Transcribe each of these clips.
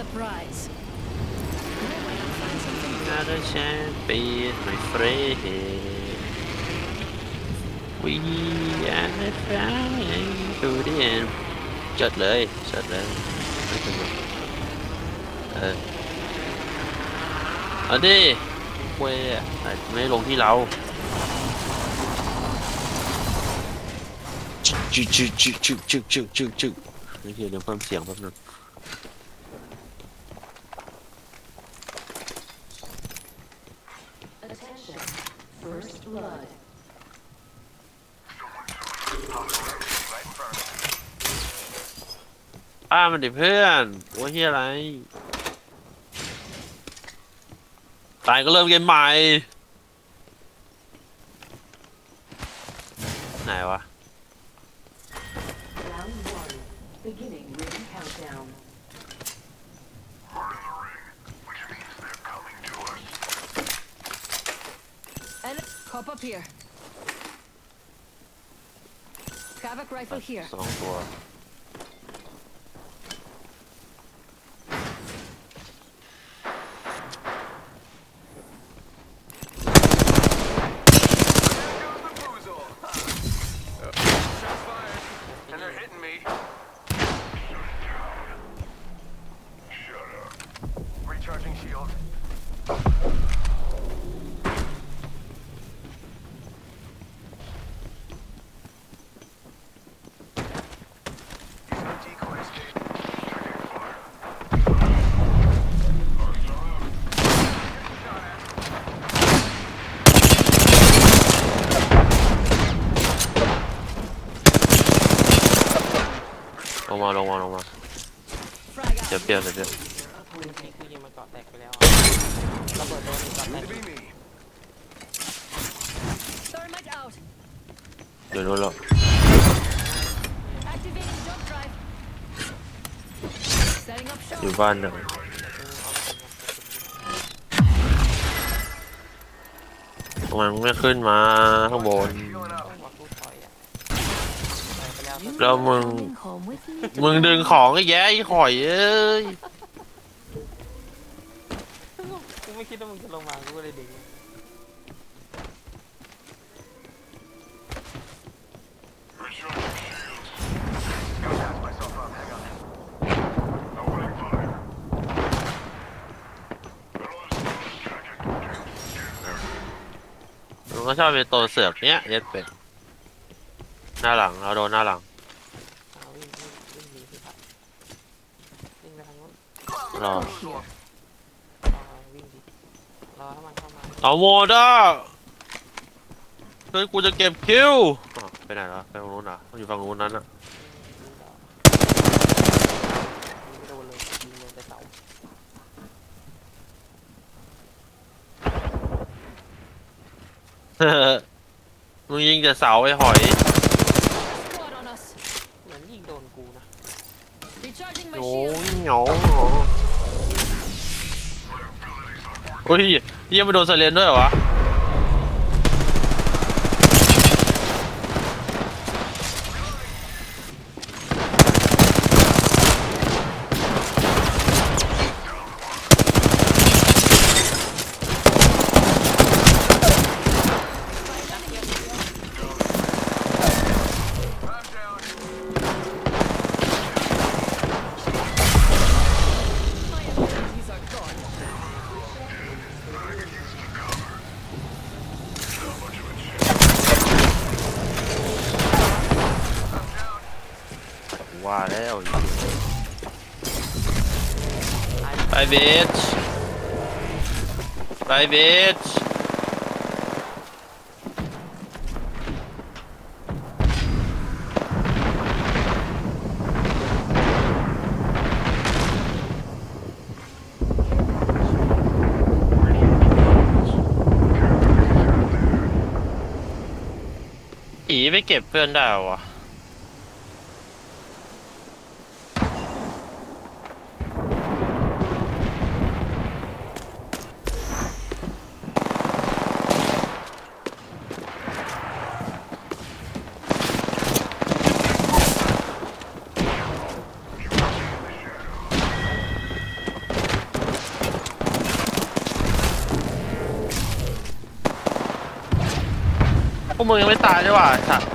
the prize. น่าได้แชมเปี้ยนไม่เฟรช We are flying to the end จดเลยจดเลยไม่ถึงหรอกเออเอาดิเว้ยไม่ลงที่เราจึ๊กจึ๊กจึ๊กจึ๊กจึ๊กจึ๊กจึ๊กเดี๋ยวเพิ่มเสียงแป๊บนึง ป้ามันดิเพื่อนโอ้เฮียอะไร ตายก็เริ่มเกมใหม่ ไหนวะ here. ลงมาลงมาลงมา Frag เดี๋ยว out. เปลี่ยนเดี๋ยวเปลี่ยนนี่คือยิงมันเกาะแตกไปแล้วอะระเบิดโดนอีกเกาะแต Need ก to be me. Thermite out. เดี๋ยวนู้นแล้ว Activating jump drive. Setting up อยู่ shot. บ้านหนึ่งมันไม่ขึ้นมาข้างบน Healing up. ว่ากูถอยอะถอยไป แล้ว You แล้วมึง coming home with me มึงดึงของไอ้แย่ไอ้ข่อยเอ้ยกูไม่คิดว่ามึงจะลงมา กูก็เลยดึง Gotta patch myself up. Hang on. Oh, มันก็ชอบเป็นตัวเสือกเนี้ยเย็ดเป็ดหน้าหลังเราโดนหน้าหลัง เอาวิ่งวิ่งวิ่งหนีสิครับวิ่งไปทางนู้น รอรอวิ่งดิรอให้มันเข้ามาเอาโมดอะเฮ้ยกูจะเก็บคิวอ้าวไปไหนแล้วไปตรงนู้นอะมันอยู่ฝั่งนู้นนั้นอะยิงไม่โดนเลยยิงโดนแต่เสามึงยิงแต่เสาไอ้หอย Squad on us. เหมือนยิงโดนกูนะ Recharging โห my shield. เหงาโอ้ยเยี่ยมไปโดนไซเรนด้วยเหรอวะ die, bitch. Evig Gibbon där va? พวะวกมึงยังไม่ตายใช่ป่ะไอ้สัตว์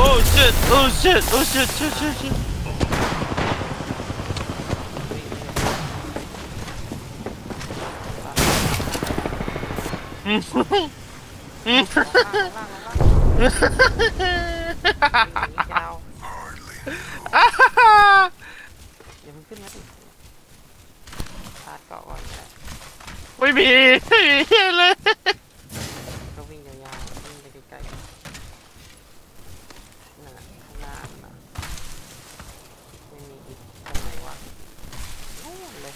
โอ้โอ้ shit โอ้ shit โอ้ shit shit shit shit อืมอืมล่างล่างล่างล่างยาวอย่าเพิ่งขึ้นนะดิชาร์จเกาะก่อนก็ได้ไม่มีไม่มีเหี้ยเลย ก็วิ่งยาวๆวิ่งไปไกลๆนั่นแหละข้างหน้านั่นน่ะไม่มีอีกตรงไหนวะนู่นเลย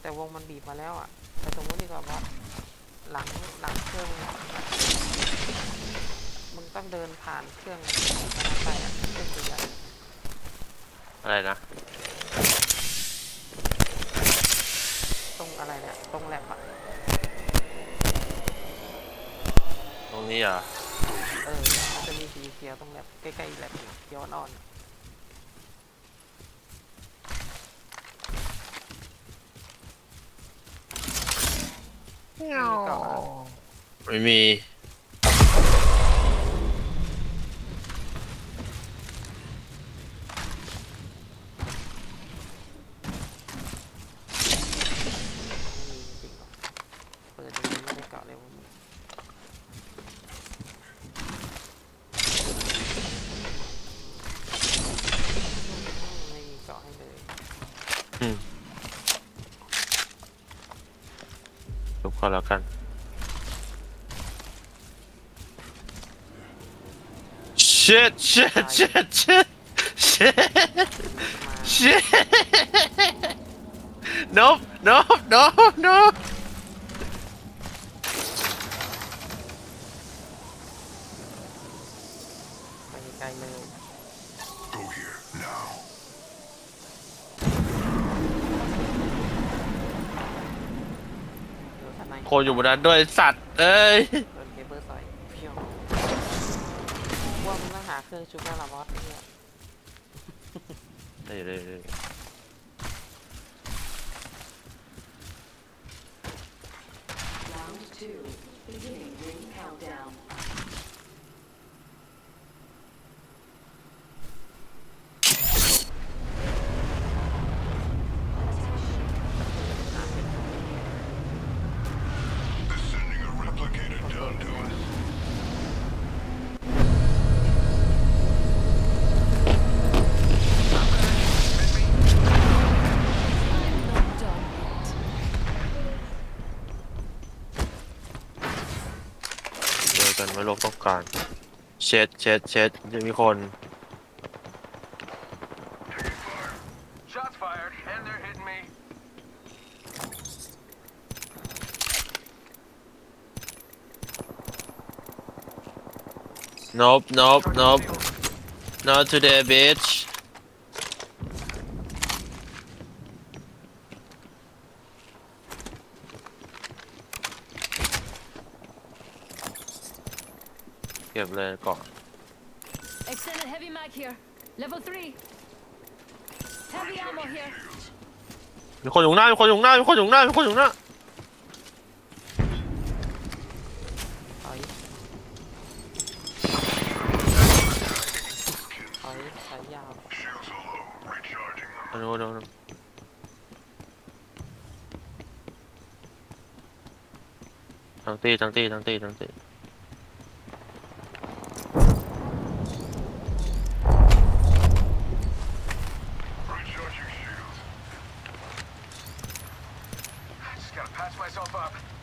แต่ วงมันบีบมาแล้วอะแต่สมมติดีกว่าบอสหลังหลังเครื่อง มึงต้องเดินผ่านเครื่องนั้นไปอะเครื่องใหญ่อะไรนะๆตรงอะไรเนี่ย ตรงแลบอะ ตรงนี้เหรอะเออมันจะมีสีเขียวตรงแลบใกล้ๆแลบย้อนอ่อน ไม่มีเกาะอะ ไม่มี ไม่ ทุกคนแล้วกัน shit shit shit shit shit มา shit nope nope nope nope ไปไกลเลย Go here, now. เดี๋ยวทนายคนอยู่บนนั้นด้วยสัตว์ เอ้ยโดนเคเบิลใส่เพียวว่ามึงต้องหาเครื่องชุบแล้วล่ะบอสเนี่ยนี่นี่นี่ Round กันว่าโลกต้องการ เช็ดเช็ดเช็ดจะมีคน Shots fired, and they're hitting me. nope nope Charging nope shield. not today bitch เก็บเลยก่อน Extended heavy mag here. Level 3. Heavy ammo here. มีคนอยู่ข้างหน้ามีคนอยู่ข้างหน้ามีคนอยู่ข้างหน้ามีคนอยู่ข้างหน้าถอยถอยสายยาว Shields are low. Recharging them. อันนู้นอันนู้นทั้งตีทั้งตีทั้งตีทั้งตี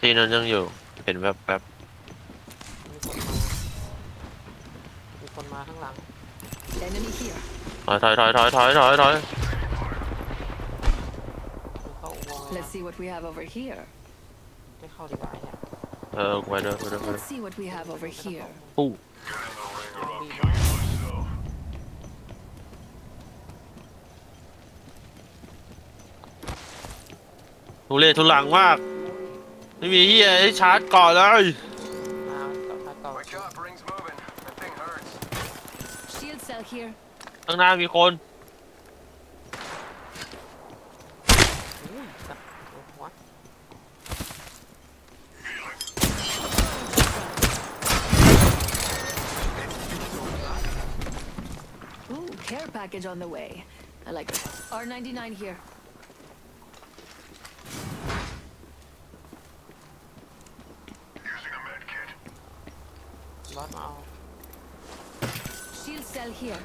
ที่นั้นยังอยู่ เห็นแบบแบบมีคนมา มีคนมาข้างหลัง Enemy here. ถอยถอยถอยถอยถอยถอยถอยมีเข้าอุโมงค์เลย Let's see what we have over here. ไม่เข้าดีกว่าเนี่ยเออไปเด้อไปเด้อไปเด้อ Let's see what we have over here. ปู้บีบ ทุเรศทุลังมาก ไม่มีเฮียให้ชาร์จก่อนเลยมาต่อมาต่อ Wake up. Rings moving. That thing hurts. Shield cell here. ข้างหน้ามีคนอุ้ยสัตว์โอ้โหวะ Ooh, care package on the way. I like it. R99 here. Using a med kit. รอดมาเอา Shield cell here.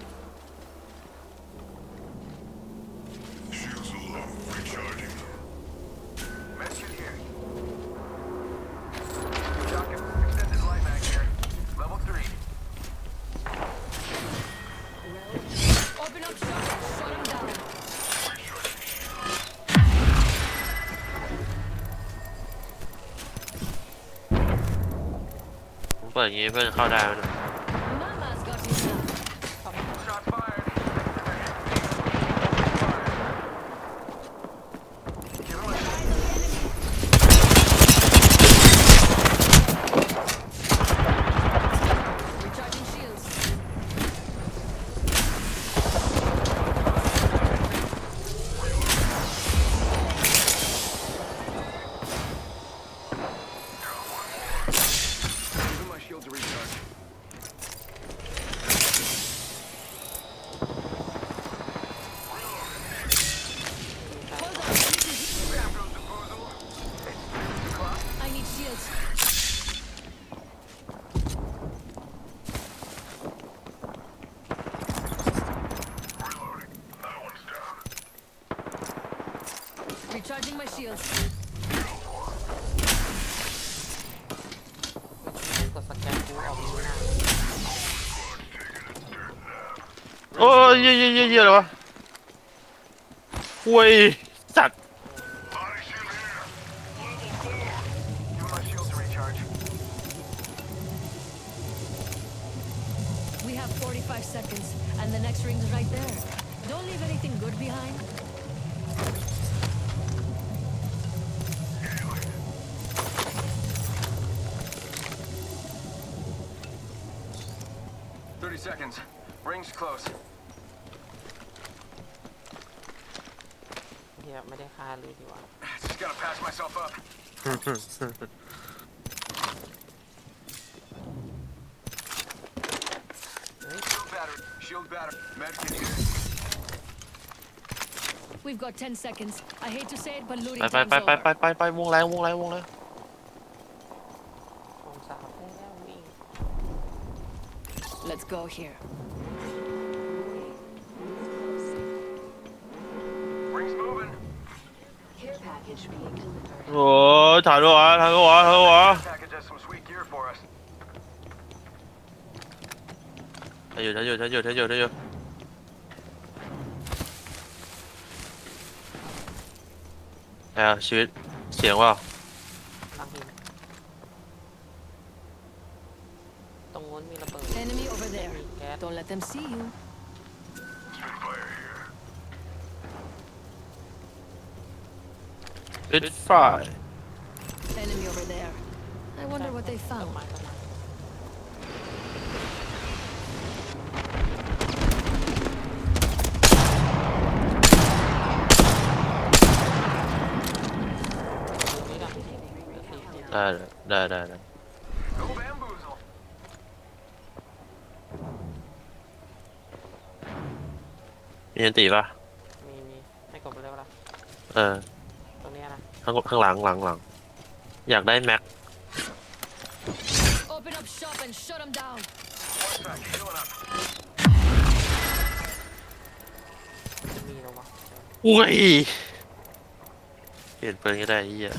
Shields low. Recharging. Med kit here. Shotgun. Extended light mag here. Level 3. Open up shop. Shut him down. ผมเปิดอย่าง Recharging my shields. กดสแกนกูออกดูหน้า โอ้ยเยี่ยเยี่ยเยี่ยเยี่ยอะไรวะคุยสัตว์ Body shield here. Level 4. Give my shield to recharge. We have 45 seconds, and the next ring's right there. Don't leave anything good behind. seconds. Rings close. เฮียไม่ได้คาเลยดีกว่า Just gotta patch myself up. เฮ้ย Shield battery. Shield battery. Med kit here. We've got 10 seconds. I hate to say it, but looting ไปไป time's ไปไป over. ไปไปไปวงแรงวงแรงวงแรง ว Let's go here. Rings moving. Care package being delivered. โอ้ยถ่ายด้วยวะถ่ายด้วยวะถ่ายด้วยวะ Package has some sweet gear for us. ถ่ายอยู่ถ่ายอยู่ถ่ายอยู่ถ่ายอยู่ถ่ายอยู่แอบชีวิตเสียงว่าลังหินตรงนู้นมีระเบิด Enemy Don't let them see you. Spitfire here. ปิดไฟ Enemy over there. I wonder what they ต้น found. ไม้ต้นไม้ตรงนี้ดังหินเหลือสี่สิบ ได้ได้ มีอันตีป่ะ มีมีให้กดไปเลยปะล่ะเออ ตรงเนี้ยนะข้างข้างหลังหลังหลัง อยากได้แม็ก Open up shop and shut them down. One sec, healing up. จะมีแล้ววะอุ้ย เปลี่ยนปืนก็ได้ไอ้เหี้ย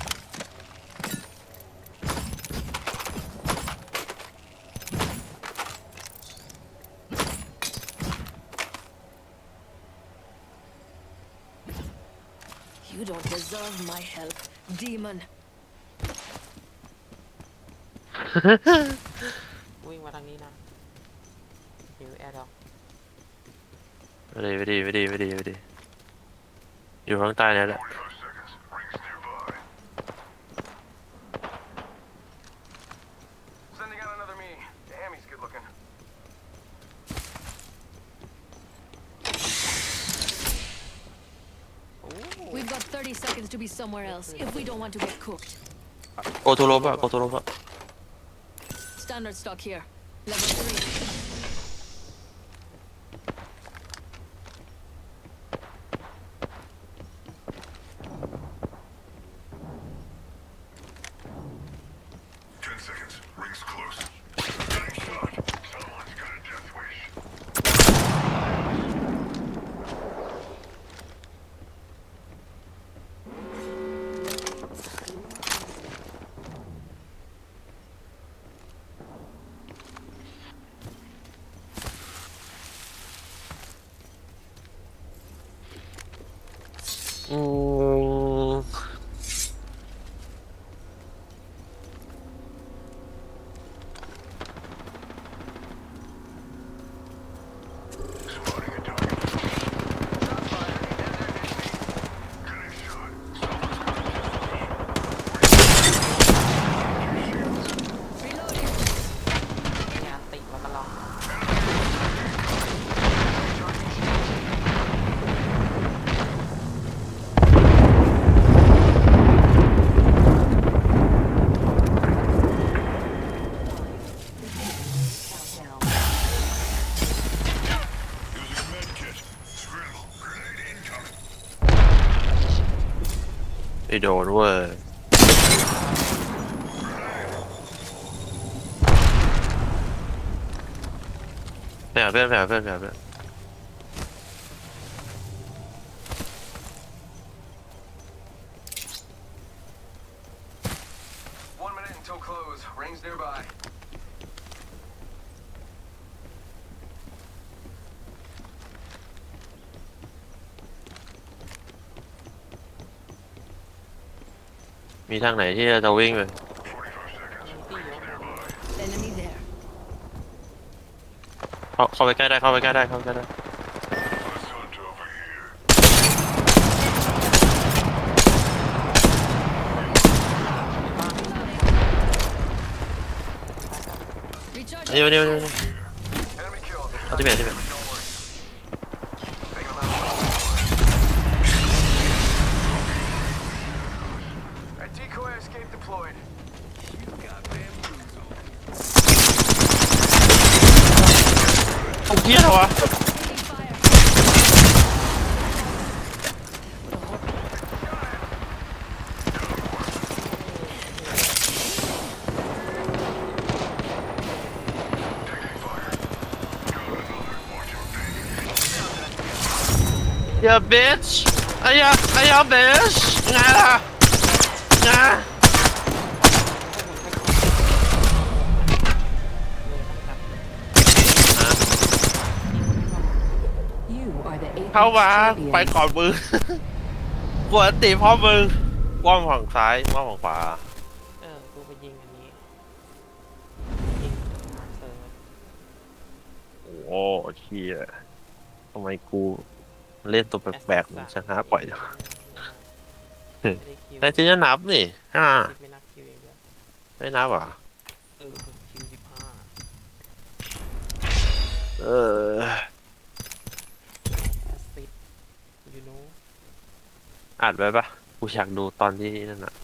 You don't deserve my help, demon. วิ่งมาทางนี้นะหิวแอร์ดอกไม่ดีไม่ดีไม่ดีไม่ดีไม่ดี อยู่ข้างใต้เนี่ยแหละ somewhere else if we don't want to get cooked. โกโทโรบะโกโทโรบะ Standard stock here. Level 3. อืม Spotting a target. Shot fired. Getting shot. Someone's got a death wish. Reloading. เนี่ยติมาตลอด Countdown. Using a med kit. Scramble. Grenade incoming. ไม่ โดนเว้ยไปหาเพื่อนไปหาเพื่อนไปหาเพื่อน มีทางไหนที่เราจะวิ่งไป45 seconds. มีตี้เยอะมาก Enemy there. เข้าเข้าไปใกล้ได้เข้าไปใกล้ได้เข้าไปใกล้ได้ Let's hunt over here. Recharge. อันนี้อันนี้อันนี้อันนี้ Enemy killed. เอาที่เบียดที่เบียด deployed. You got bamboozled. เอาเหี้ยเหรอวะ Taking fire. Yeah, bitch! Ah, yeah, ah, yeah, bitch! Nah! Nah! เข้ามา champion. ไปก่อนมึงกวนตีพร้อมมึงว่องฝั่งซ้ายว่องฝั่งขวาเออกูไปยิงอันนี้ยิงเออโอ้เชี่ยทำไมกูเล่นตัวแปลกๆมันชนะปล่อยจังไม่ได้คิวแต่ที่จะนับนี่ฮ่าคิดไม่นับคิวเองด้วยไม่นับเหรอเออคิวสิบห้าเออแอสซิดยูโน่ อัดไว้ปะกูอยากดูตอนที่นั่นอะ